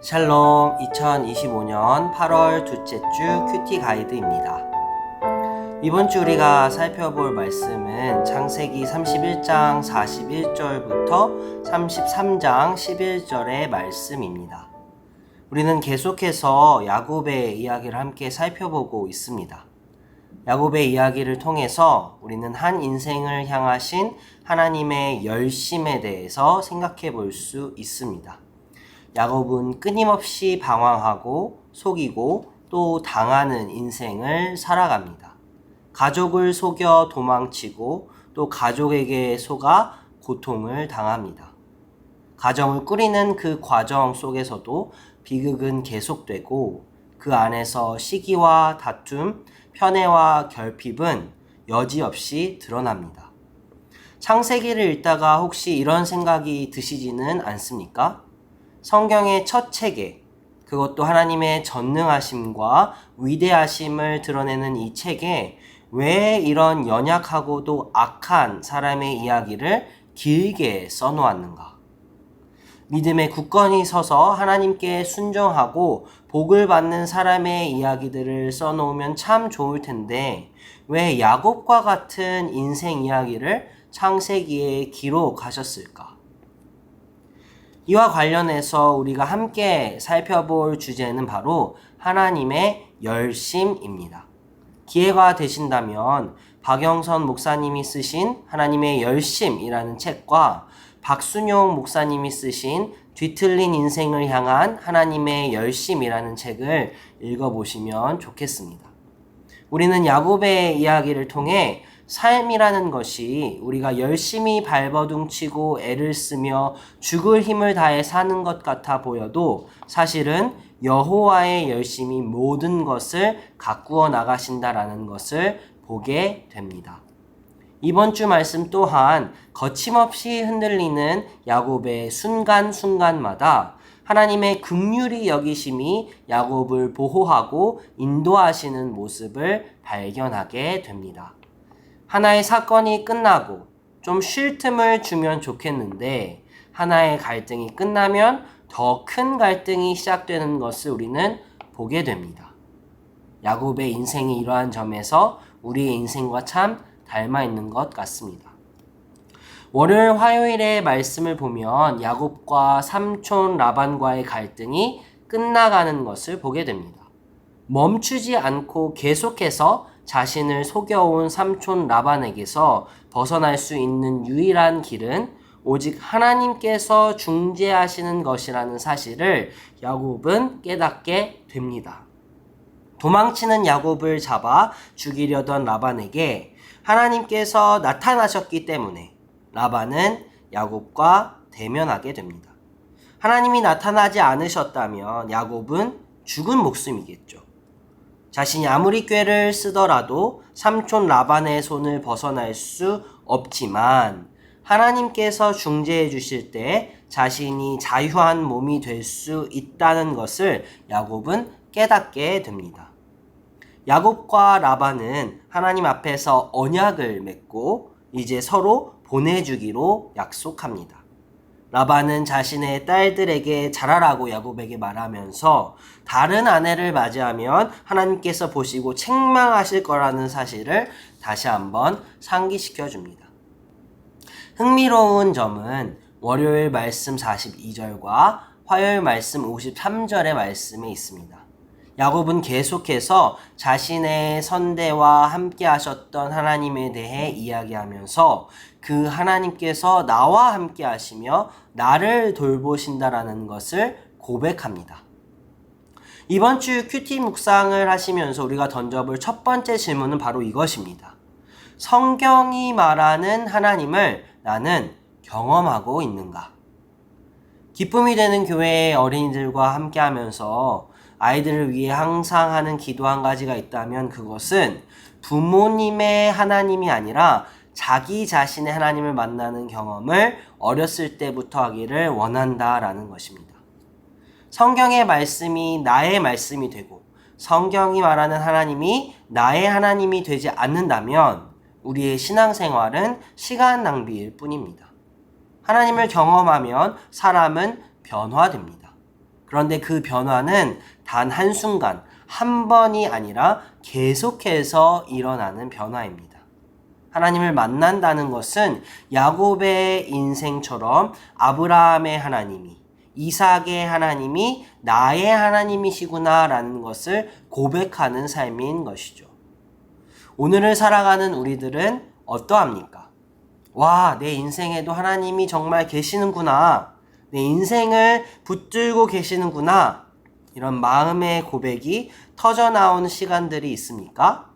샬롬 2025년 8월 둘째 주 큐티 가이드입니다. 이번 주 우리가 살펴볼 말씀은 창세기 31장 41절부터 33장 11절의 말씀입니다. 우리는 계속해서 야곱의 이야기를 함께 살펴보고 있습니다. 야곱의 이야기를 통해서 우리는 한 인생을 향하신 하나님의 열심에 대해서 생각해 볼 수 있습니다. 야곱은 끊임없이 방황하고 속이고 또 당하는 인생을 살아갑니다. 가족을 속여 도망치고 또 가족에게 속아 고통을 당합니다. 가정을 꾸리는 그 과정 속에서도 비극은 계속되고 그 안에서 시기와 다툼, 편애와 결핍은 여지없이 드러납니다. 창세기를 읽다가 혹시 이런 생각이 드시지는 않습니까? 성경의 첫 책에 그것도 하나님의 전능하심과 위대하심을 드러내는 이 책에 왜 이런 연약하고도 악한 사람의 이야기를 길게 써놓았는가? 믿음의 굳건히 서서 하나님께 순종하고 복을 받는 사람의 이야기들을 써놓으면 참 좋을 텐데 왜 야곱과 같은 인생 이야기를 창세기에 기록하셨을까? 이와 관련해서 우리가 함께 살펴볼 주제는 바로 하나님의 열심입니다. 기회가 되신다면 박영선 목사님이 쓰신 하나님의 열심이라는 책과 박순용 목사님이 쓰신 뒤틀린 인생을 향한 하나님의 열심이라는 책을 읽어보시면 좋겠습니다. 우리는 야곱의 이야기를 통해 삶이라는 것이 우리가 열심히 발버둥치고 애를 쓰며 죽을 힘을 다해 사는 것 같아 보여도 사실은 여호와의 열심이 모든 것을 가꾸어 나가신다라는 것을 보게 됩니다. 이번 주 말씀 또한 거침없이 흔들리는 야곱의 순간순간마다 하나님의 극률이 여기심이 야곱을 보호하고 인도하시는 모습을 발견하게 됩니다. 하나의 사건이 끝나고 좀 쉴 틈을 주면 좋겠는데 하나의 갈등이 끝나면 더 큰 갈등이 시작되는 것을 우리는 보게 됩니다. 야곱의 인생이 이러한 점에서 우리의 인생과 참 닮아 있는 것 같습니다. 월요일 화요일의 말씀을 보면 야곱과 삼촌 라반과의 갈등이 끝나가는 것을 보게 됩니다. 멈추지 않고 계속해서 자신을 속여온 삼촌 라반에게서 벗어날 수 있는 유일한 길은 오직 하나님께서 중재하시는 것이라는 사실을 야곱은 깨닫게 됩니다. 도망치는 야곱을 잡아 죽이려던 라반에게 하나님께서 나타나셨기 때문에 라반은 야곱과 대면하게 됩니다. 하나님이 나타나지 않으셨다면 야곱은 죽은 목숨이겠죠. 자신이 아무리 꾀를 쓰더라도 삼촌 라반의 손을 벗어날 수 없지만 하나님께서 중재해 주실 때 자신이 자유한 몸이 될 수 있다는 것을 야곱은 깨닫게 됩니다. 야곱과 라반은 하나님 앞에서 언약을 맺고 이제 서로 보내주기로 약속합니다. 라반은 자신의 딸들에게 잘하라고 야곱에게 말하면서 다른 아내를 맞이하면 하나님께서 보시고 책망하실 거라는 사실을 다시 한번 상기시켜 줍니다. 흥미로운 점은 월요일 말씀 42절과 화요일 말씀 53절의 말씀에 있습니다. 야곱은 계속해서 자신의 선대와 함께 하셨던 하나님에 대해 이야기하면서 그 하나님께서 나와 함께 하시며 나를 돌보신다라는 것을 고백합니다. 이번 주 큐티 묵상을 하시면서 우리가 던져볼 첫 번째 질문은 바로 이것입니다. 성경이 말하는 하나님을 나는 경험하고 있는가? 기쁨이 되는 교회의 어린이들과 함께 하면서 아이들을 위해 항상 하는 기도 한 가지가 있다면 그것은 부모님의 하나님이 아니라 자기 자신의 하나님을 만나는 경험을 어렸을 때부터 하기를 원한다라는 것입니다. 성경의 말씀이 나의 말씀이 되고 성경이 말하는 하나님이 나의 하나님이 되지 않는다면 우리의 신앙생활은 시간 낭비일 뿐입니다. 하나님을 경험하면 사람은 변화됩니다. 그런데 그 변화는 단 한순간, 한 번이 아니라 계속해서 일어나는 변화입니다. 하나님을 만난다는 것은 야곱의 인생처럼 아브라함의 하나님이, 이삭의 하나님이 나의 하나님이시구나라는 것을 고백하는 삶인 것이죠. 오늘을 살아가는 우리들은 어떠합니까? 와, 내 인생에도 하나님이 정말 계시는구나. 내 인생을 붙들고 계시는구나. 이런 마음의 고백이 터져 나오는 시간들이 있습니까?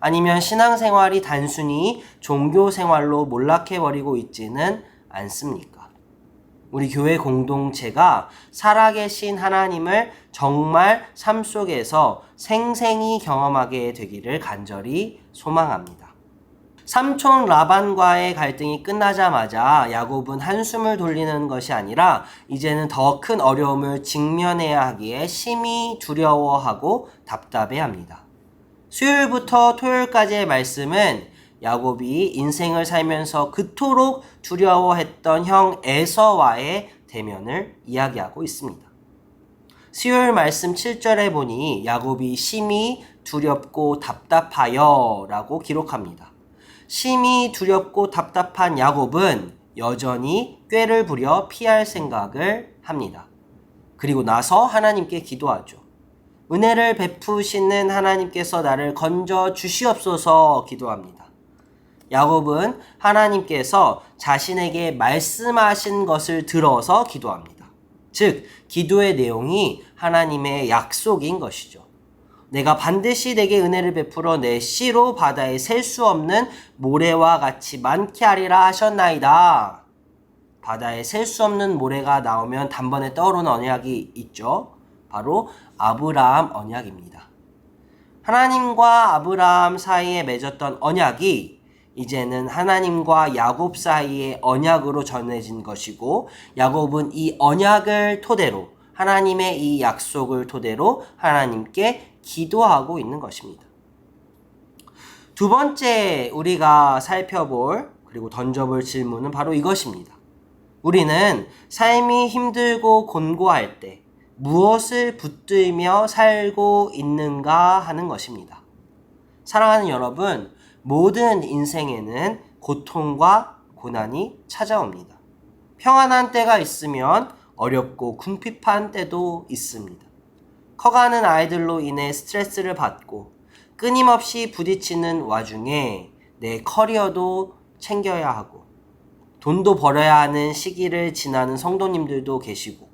아니면 신앙생활이 단순히 종교생활로 몰락해버리고 있지는 않습니까? 우리 교회 공동체가 살아계신 하나님을 정말 삶 속에서 생생히 경험하게 되기를 간절히 소망합니다. 삼촌 라반과의 갈등이 끝나자마자 야곱은 한숨을 돌리는 것이 아니라 이제는 더 큰 어려움을 직면해야 하기에 심히 두려워하고 답답해 합니다. 수요일부터 토요일까지의 말씀은 야곱이 인생을 살면서 그토록 두려워했던 형 에서와의 대면을 이야기하고 있습니다. 수요일 말씀 7절에 보니 야곱이 심히 두렵고 답답하여 라고 기록합니다. 심히 두렵고 답답한 야곱은 여전히 꾀를 부려 피할 생각을 합니다. 그리고 나서 하나님께 기도하죠. 은혜를 베푸시는 하나님께서 나를 건져 주시옵소서 기도합니다. 야곱은 하나님께서 자신에게 말씀하신 것을 들어서 기도합니다. 즉, 기도의 내용이 하나님의 약속인 것이죠. 내가 반드시 내게 은혜를 베풀어 내 씨로 바다에 셀 수 없는 모래와 같이 많게 하리라 하셨나이다. 바다에 셀 수 없는 모래가 나오면 단번에 떠오르는 언약이 있죠. 바로 아브라함 언약입니다. 하나님과 아브라함 사이에 맺었던 언약이 이제는 하나님과 야곱 사이의 언약으로 전해진 것이고 야곱은 이 언약을 토대로 하나님의 이 약속을 토대로 하나님께 기도하고 있는 것입니다. 두 번째 우리가 살펴볼 그리고 던져볼 질문은 바로 이것입니다. 우리는 삶이 힘들고 곤고할 때 무엇을 붙들며 살고 있는가 하는 것입니다. 사랑하는 여러분, 모든 인생에는 고통과 고난이 찾아옵니다. 평안한 때가 있으면 어렵고 궁핍한 때도 있습니다. 커가는 아이들로 인해 스트레스를 받고 끊임없이 부딪히는 와중에 내 커리어도 챙겨야 하고 돈도 벌어야 하는 시기를 지나는 성도님들도 계시고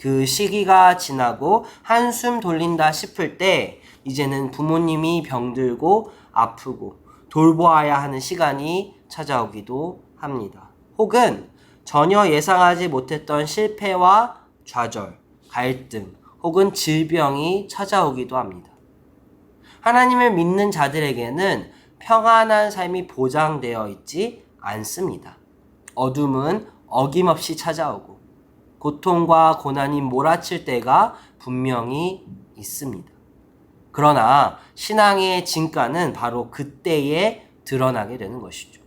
그 시기가 지나고 한숨 돌린다 싶을 때 이제는 부모님이 병들고 아프고 돌보아야 하는 시간이 찾아오기도 합니다. 혹은 전혀 예상하지 못했던 실패와 좌절, 갈등, 혹은 질병이 찾아오기도 합니다. 하나님을 믿는 자들에게는 평안한 삶이 보장되어 있지 않습니다. 어둠은 어김없이 찾아오고 고통과 고난이 몰아칠 때가 분명히 있습니다. 그러나 신앙의 진가는 바로 그때에 드러나게 되는 것이죠.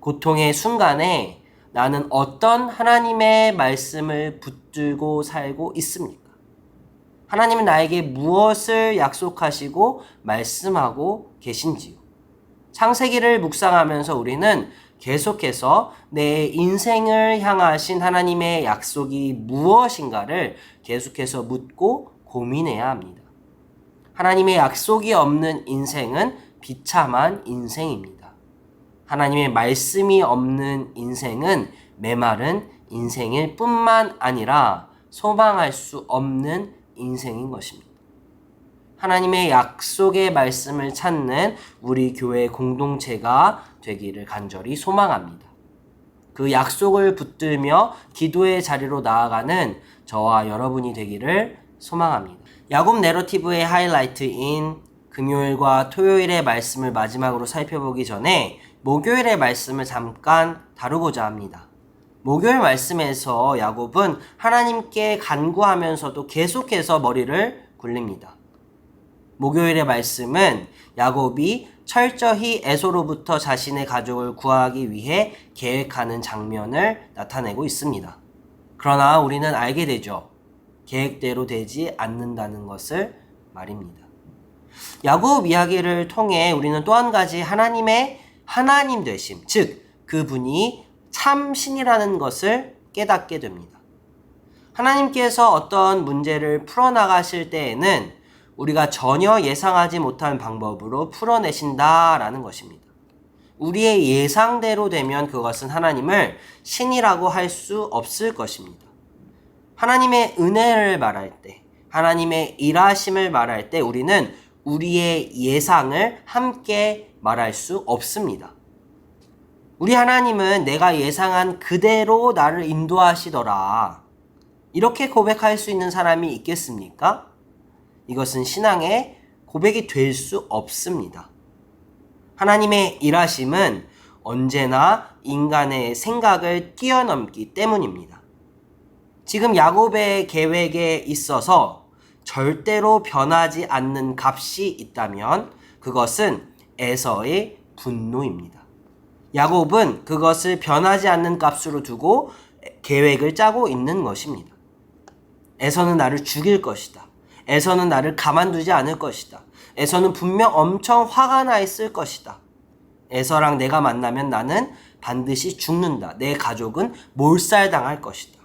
고통의 순간에 나는 어떤 하나님의 말씀을 붙들고 살고 있습니까? 하나님은 나에게 무엇을 약속하시고 말씀하고 계신지요. 창세기를 묵상하면서 우리는 계속해서 내 인생을 향하신 하나님의 약속이 무엇인가를 계속해서 묻고 고민해야 합니다. 하나님의 약속이 없는 인생은 비참한 인생입니다. 하나님의 말씀이 없는 인생은 메마른 인생일 뿐만 아니라 소망할 수 없는 인생인 것입니다. 하나님의 약속의 말씀을 찾는 우리 교회 공동체가 되기를 간절히 소망합니다. 그 약속을 붙들며 기도의 자리로 나아가는 저와 여러분이 되기를 소망합니다. 야곱 내러티브의 하이라이트인 금요일과 토요일의 말씀을 마지막으로 살펴보기 전에 목요일의 말씀을 잠깐 다루고자 합니다. 목요일 말씀에서 야곱은 하나님께 간구하면서도 계속해서 머리를 굴립니다. 목요일의 말씀은 야곱이 철저히 에소로부터 자신의 가족을 구하기 위해 계획하는 장면을 나타내고 있습니다. 그러나 우리는 알게 되죠. 계획대로 되지 않는다는 것을 말입니다. 야곱 이야기를 통해 우리는 또 한 가지 하나님의 하나님 되심, 즉 그분이 참 신이라는 것을 깨닫게 됩니다. 하나님께서 어떤 문제를 풀어나가실 때에는 우리가 전혀 예상하지 못한 방법으로 풀어내신다라는 것입니다. 우리의 예상대로 되면 그것은 하나님을 신이라고 할 수 없을 것입니다. 하나님의 은혜를 말할 때, 하나님의 일하심을 말할 때 우리는 우리의 예상을 함께 말할 수 없습니다. 우리 하나님은 내가 예상한 그대로 나를 인도하시더라. 이렇게 고백할 수 있는 사람이 있겠습니까? 이것은 신앙의 고백이 될 수 없습니다. 하나님의 일하심은 언제나 인간의 생각을 뛰어넘기 때문입니다. 지금 야곱의 계획에 있어서 절대로 변하지 않는 값이 있다면 그것은 에서의 분노입니다. 야곱은 그것을 변하지 않는 값으로 두고 계획을 짜고 있는 것입니다. 에서는 나를 죽일 것이다. 에서는 나를 가만두지 않을 것이다. 에서는 분명 엄청 화가 나 있을 것이다. 에서랑 내가 만나면 나는 반드시 죽는다. 내 가족은 몰살당할 것이다.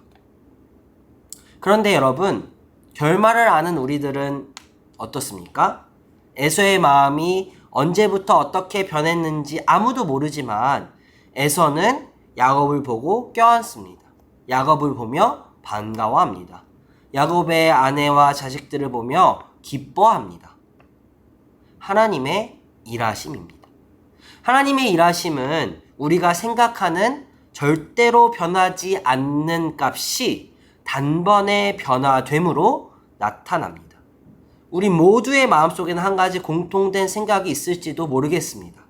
그런데 여러분, 결말을 아는 우리들은 어떻습니까? 에서의 마음이 언제부터 어떻게 변했는지 아무도 모르지만 에서는 야곱을 보고 껴안습니다. 야곱을 보며 반가워합니다. 야곱의 아내와 자식들을 보며 기뻐합니다. 하나님의 일하심입니다. 하나님의 일하심은 우리가 생각하는 절대로 변하지 않는 값이 단번에 변화됨으로 나타납니다. 우리 모두의 마음속에는 한 가지 공통된 생각이 있을지도 모르겠습니다.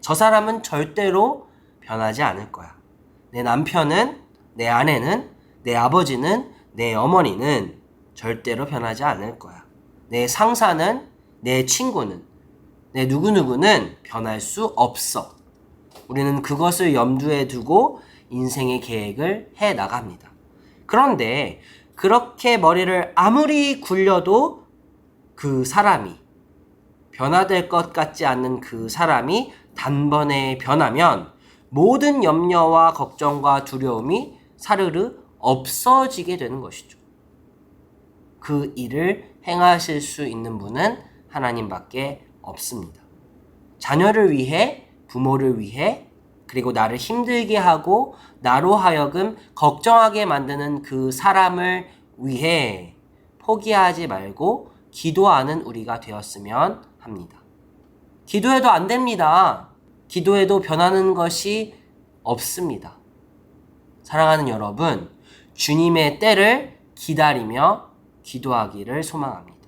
저 사람은 절대로 변하지 않을 거야. 내 남편은, 내 아내는, 내 아버지는, 내 어머니는 절대로 변하지 않을 거야. 내 상사는, 내 친구는, 내 누구누구는 변할 수 없어. 우리는 그것을 염두에 두고 인생의 계획을 해 나갑니다. 그런데 그렇게 머리를 아무리 굴려도 그 사람이 변화될 것 같지 않는 그 사람이 단번에 변하면 모든 염려와 걱정과 두려움이 사르르 없어지게 되는 것이죠. 그 일을 행하실 수 있는 분은 하나님밖에 없습니다. 자녀를 위해, 부모를 위해, 그리고 나를 힘들게 하고 나로 하여금 걱정하게 만드는 그 사람을 위해 포기하지 말고 기도하는 우리가 되었으면 합니다. 기도해도 안 됩니다. 기도해도 변하는 것이 없습니다. 사랑하는 여러분, 주님의 때를 기다리며 기도하기를 소망합니다.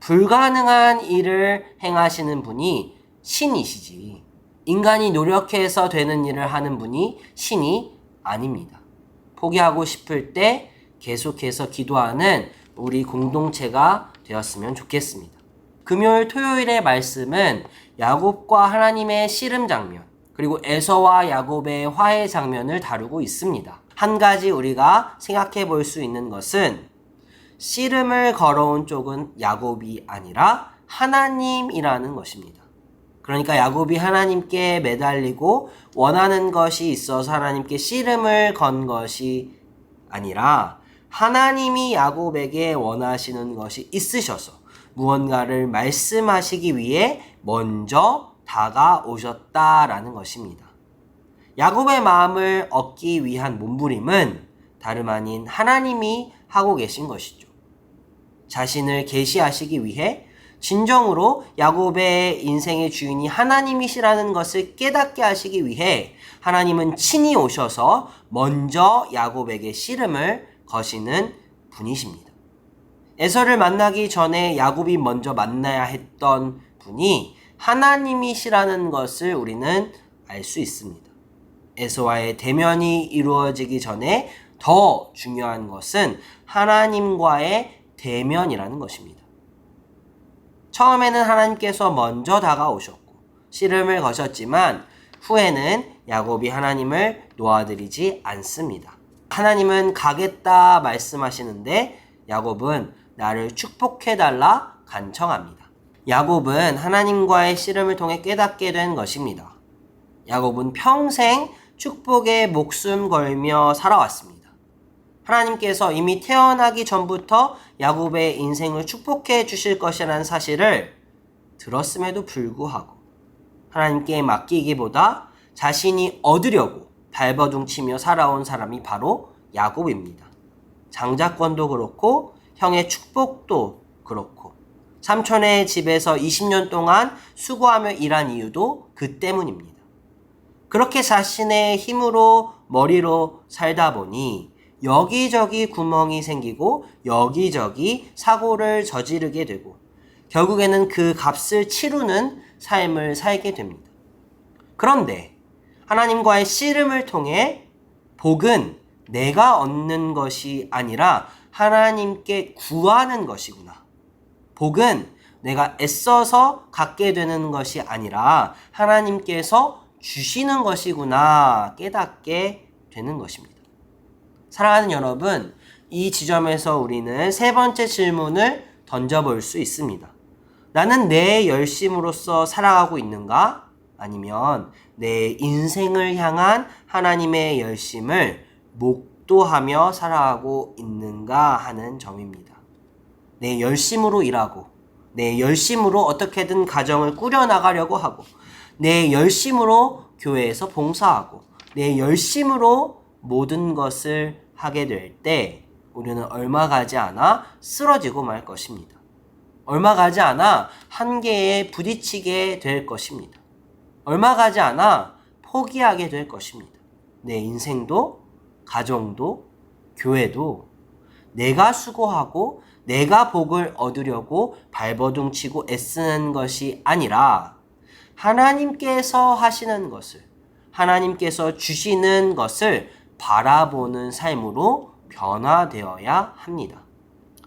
불가능한 일을 행하시는 분이 신이시지. 인간이 노력해서 되는 일을 하는 분이 신이 아닙니다. 포기하고 싶을 때 계속해서 기도하는 우리 공동체가 되었으면 좋겠습니다. 금요일 토요일의 말씀은 야곱과 하나님의 씨름 장면 그리고 에서와 야곱의 화해 장면을 다루고 있습니다. 한 가지 우리가 생각해 볼 수 있는 것은 씨름을 걸어온 쪽은 야곱이 아니라 하나님이라는 것입니다. 그러니까 야곱이 하나님께 매달리고 원하는 것이 있어서 하나님께 씨름을 건 것이 아니라 하나님이 야곱에게 원하시는 것이 있으셔서 무언가를 말씀하시기 위해 먼저 다가오셨다라는 것입니다. 야곱의 마음을 얻기 위한 몸부림은 다름 아닌 하나님이 하고 계신 것이죠. 자신을 계시하시기 위해 진정으로 야곱의 인생의 주인이 하나님이시라는 것을 깨닫게 하시기 위해 하나님은 친히 오셔서 먼저 야곱에게 씨름을 거시는 분이십니다. 에서를 만나기 전에 야곱이 먼저 만나야 했던 분이 하나님이시라는 것을 우리는 알 수 있습니다. 에서와의 대면이 이루어지기 전에 더 중요한 것은 하나님과의 대면이라는 것입니다. 처음에는 하나님께서 먼저 다가오셨고 씨름을 거셨지만 후에는 야곱이 하나님을 놓아드리지 않습니다. 하나님은 가겠다 말씀하시는데 야곱은 나를 축복해 달라 간청합니다. 야곱은 하나님과의 씨름을 통해 깨닫게 된 것입니다. 야곱은 평생 축복에 목숨 걸며 살아왔습니다. 하나님께서 이미 태어나기 전부터 야곱의 인생을 축복해 주실 것이라는 사실을 들었음에도 불구하고 하나님께 맡기기보다 자신이 얻으려고 발버둥 치며 살아온 사람이 바로 야곱입니다. 장자권도 그렇고 형의 축복도 그렇고 삼촌의 집에서 20년 동안 수고하며 일한 이유도 그 때문입니다. 그렇게 자신의 힘으로 머리로 살다 보니 여기저기 구멍이 생기고 여기저기 사고를 저지르게 되고 결국에는 그 값을 치르는 삶을 살게 됩니다. 그런데 하나님과의 씨름을 통해 복은 내가 얻는 것이 아니라 하나님께 구하는 것이구나. 복은 내가 애써서 갖게 되는 것이 아니라 하나님께서 주시는 것이구나 깨닫게 되는 것입니다. 사랑하는 여러분, 이 지점에서 우리는 세 번째 질문을 던져볼 수 있습니다. 나는 내 열심으로서 살아가고 있는가? 아니면 내 인생을 향한 하나님의 열심을 목도하며 살아가고 있는가 하는 점입니다. 내 열심으로 일하고, 내 열심으로 어떻게든 가정을 꾸려나가려고 하고, 내 열심으로 교회에서 봉사하고, 내 열심으로 모든 것을 하게 될 때, 우리는 얼마 가지 않아 쓰러지고 말 것입니다. 얼마 가지 않아 한계에 부딪히게 될 것입니다. 얼마 가지 않아 포기하게 될 것입니다. 내 인생도, 가정도, 교회도 내가 수고하고 내가 복을 얻으려고 발버둥 치고 애쓰는 것이 아니라 하나님께서 하시는 것을, 하나님께서 주시는 것을 바라보는 삶으로 변화되어야 합니다.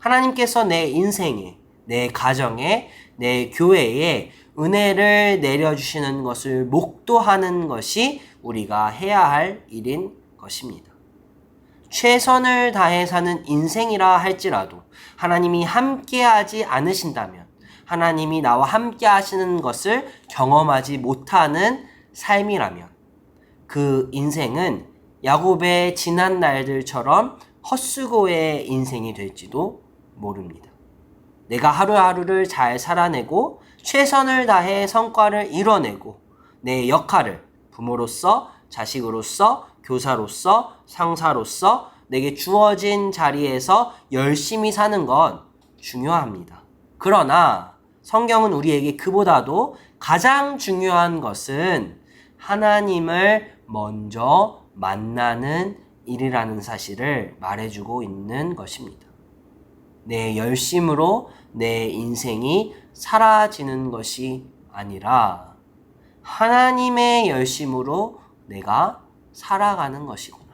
하나님께서 내 인생에, 내 가정에, 내 교회에 은혜를 내려주시는 것을 목도하는 것이 우리가 해야 할 일인 것입니다. 최선을 다해 사는 인생이라 할지라도 하나님이 함께하지 않으신다면 하나님이 나와 함께 하시는 것을 경험하지 못하는 삶이라면 그 인생은 야곱의 지난 날들처럼 헛수고의 인생이 될지도 모릅니다. 내가 하루하루를 잘 살아내고 최선을 다해 성과를 이뤄내고 내 역할을 부모로서 자식으로서 교사로서 상사로서 내게 주어진 자리에서 열심히 사는 건 중요합니다. 그러나 성경은 우리에게 그보다도 가장 중요한 것은 하나님을 먼저 만나는 일이라는 사실을 말해주고 있는 것입니다. 내 열심으로 내 인생이 사라지는 것이 아니라 하나님의 열심으로 내가 살아가는 것이구나.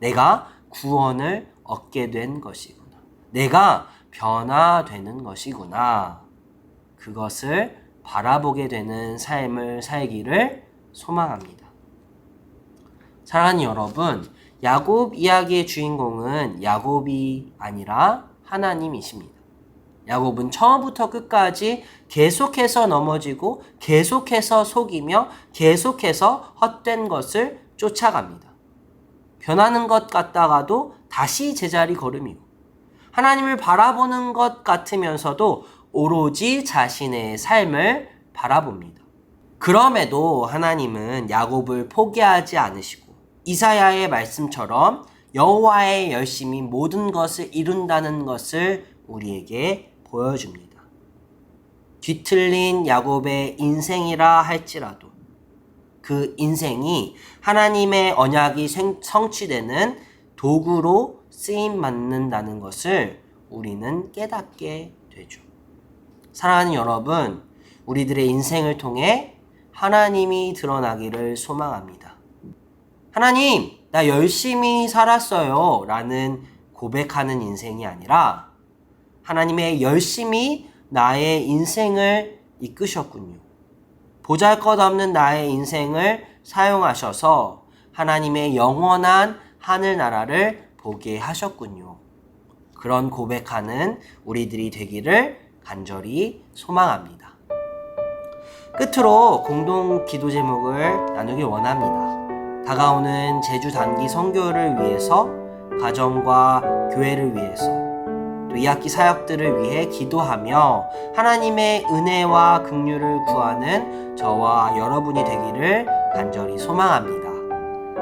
내가 구원을 얻게 된 것이구나. 내가 변화되는 것이구나. 그것을 바라보게 되는 삶을 살기를 소망합니다. 사랑하는 여러분, 야곱 이야기의 주인공은 야곱이 아니라 하나님이십니다. 야곱은 처음부터 끝까지 계속해서 넘어지고 계속해서 속이며 계속해서 헛된 것을 쫓아갑니다. 변하는 것 같다가도 다시 제자리 걸음이고 하나님을 바라보는 것 같으면서도 오로지 자신의 삶을 바라봅니다. 그럼에도 하나님은 야곱을 포기하지 않으시고 이사야의 말씀처럼 여호와의 열심이 모든 것을 이룬다는 것을 우리에게 보여줍니다. 뒤틀린 야곱의 인생이라 할지라도 그 인생이 하나님의 언약이 성취되는 도구로 쓰임 받는다는 것을 우리는 깨닫게 되죠. 사랑하는 여러분, 우리들의 인생을 통해 하나님이 드러나기를 소망합니다. 하나님, 나 열심히 살았어요. 라는 고백하는 인생이 아니라 하나님의 열심히 나의 인생을 이끄셨군요. 보잘 것 없는 나의 인생을 사용하셔서 하나님의 영원한 하늘나라를 보게 하셨군요. 그런 고백하는 우리들이 되기를 간절히 소망합니다. 끝으로 공동 기도 제목을 나누길 원합니다. 다가오는 제주 단기 선교를 위해서 가정과 교회를 위해서 또 2학기 사역들을 위해 기도하며 하나님의 은혜와 긍휼을 구하는 저와 여러분이 되기를 간절히 소망합니다.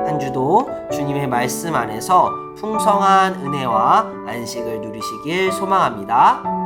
한 주도 주님의 말씀 안에서 풍성한 은혜와 안식을 누리시길 소망합니다.